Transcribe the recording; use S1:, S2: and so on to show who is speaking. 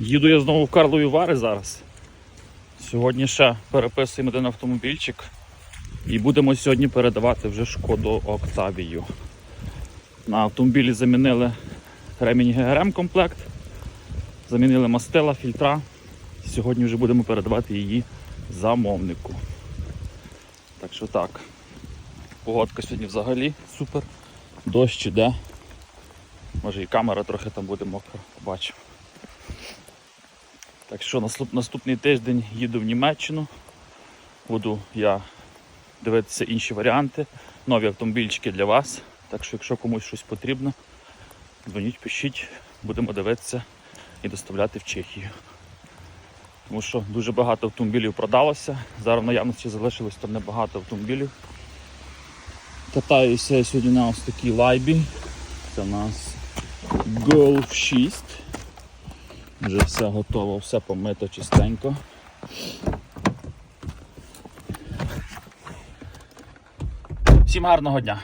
S1: Їду я знову в Карлові Вари зараз. Сьогодні ще переписуємо один автомобільчик. І будемо сьогодні передавати вже шкоду Октавію. На автомобілі замінили ремінь ГРМ комплект, замінили мастила, фільтра. Сьогодні вже будемо передавати її замовнику. Так що так. Погодка сьогодні взагалі супер. Дощ іде. Може і камера трохи там буде мокра, побачимо. Так що наступ- наступний тиждень їду в Німеччину. Буду я дивитися інші варіанти, нові автомобільчики для вас. Так що, якщо комусь щось потрібно, дзвоніть, пишіть, будемо дивитися і доставляти в Чехію. Тому що дуже багато автомобілів продалося. Зараз в наявності залишилось там небагато автомобілів. Катаюся сьогодні на ось такій лайбі. Це у нас Golf 6. Вже все готово, все помито чистенько. Всім гарного дня!